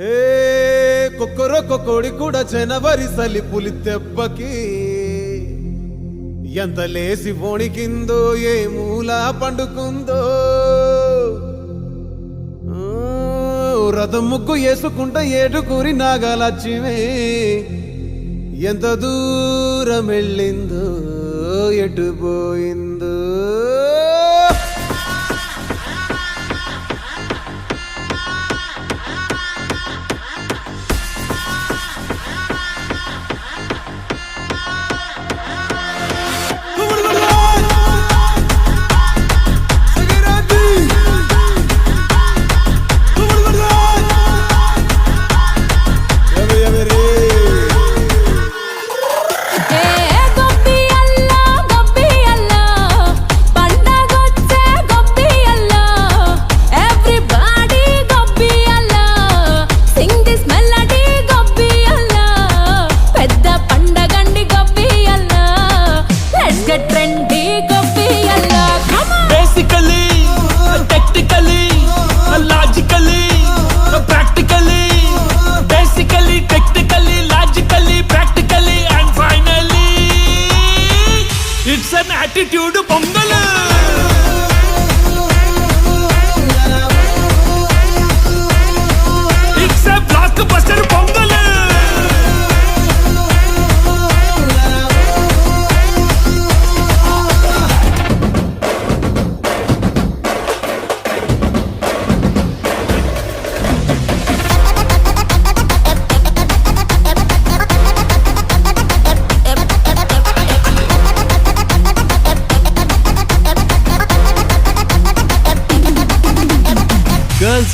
హే కుక్కరొక్క కోడి కూడా జనవరి సలి పులి తెప్పకి ఎంత లేసి వణికిందో ఏ మూల పండుకుందో. ఆ, రథం ముగ్గు వేసుకుంటా ఏడుకూరి నాగాలచ్చిమే ఎంత దూరం వెళ్ళిందో ఎటు పోయిందో.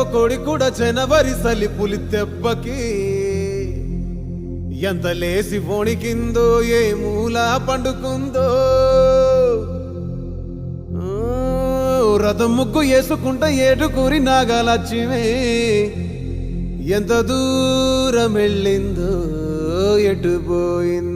కోడి కూడా జనవరి సలి పులి తెప్పకి ఎంత లేసి వణికిందో ఏ మూల పండుకుందో. ఆ, రథం ముగ్గు వేసుకుంటా ఏడుకూరి నాగాలచ్చిమే ఎంత దూరం వెళ్ళిందో ఎటు పోయిందో.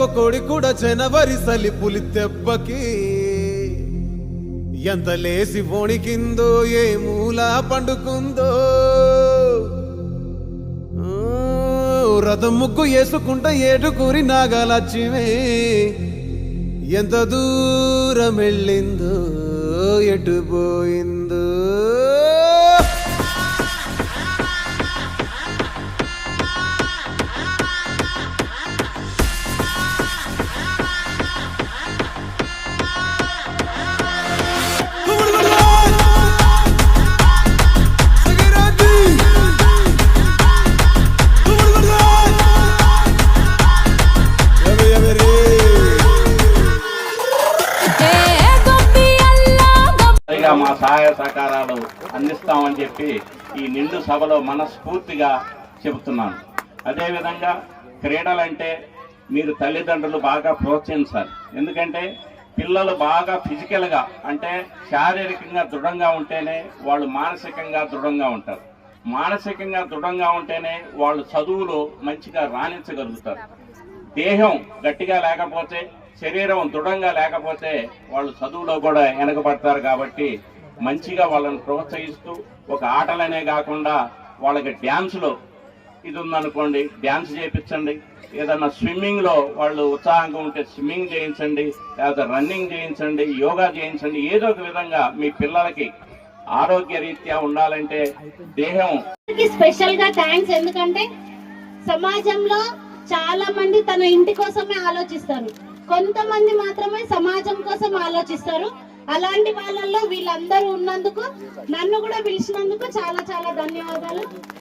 కొక్కరొక్క కోడి కూడా జనవరి సలి పులి తెబ్బకి. ఎంత లేసి వణికిందో ఏ మూల పండుకుందో. రథం ముగ్గు వేసుకుంట ఏడుకూరి నాగలక్ష్మి. ఎంత దూరం వెళ్ళిందో ఎటు పోయిందో. అందిస్తామని చెప్పి ఈ నిండు సభలో మనస్ఫూర్తిగా చెబుతున్నాను. అదేవిధంగా క్రీడలంటే మీరు తల్లిదండ్రులు బాగా ప్రోత్సహించాలి. ఎందుకంటే పిల్లలు బాగా ఫిజికల్గా అంటే శారీరకంగా దృఢంగా ఉంటేనే వాళ్ళు మానసికంగా దృఢంగా ఉంటారు. మానసికంగా దృఢంగా ఉంటేనే వాళ్ళు చదువులో మంచిగా రాణించగలుగుతారు. దేహం గట్టిగా లేకపోతే శరీరం దృఢంగా లేకపోతే వాళ్ళు చదువులో కూడా వెనకబడతారు కాబట్టి మంచిగా వాళ్ళని ప్రోత్సహిస్తూ ఒక ఆటలనే కాకుండా వాళ్ళకి డ్యాన్స్లో ఇది ఉందనుకోండి డ్యాన్స్ చేయించండి ఏదన్నా స్విమ్మింగ్లో వాళ్ళు ఉత్సాహంగా ఉంటే స్విమ్మింగ్ చేయించండి లేదా రన్నింగ్ చేయించండి యోగా చేయించండి ఏదో ఒక విధంగా మీ పిల్లలకి ఆరోగ్య రీత్యా ఉండాలంటే దేహం స్పెషల్గా థ్యాంక్స్ ఎందుకంటే సమాజంలో చాలా మంది తన ఇంటి కోసమే ఆలోచిస్తారు. కొంతమంది మాత్రమే సమాజం కోసం ఆలోచిస్తారు. అలాంటి వాళ్ళల్లో వీళ్ళందరూ ఉన్నందుకు నన్ను కూడా పిలిచినందుకు చాలా చాలా ధన్యవాదాలు.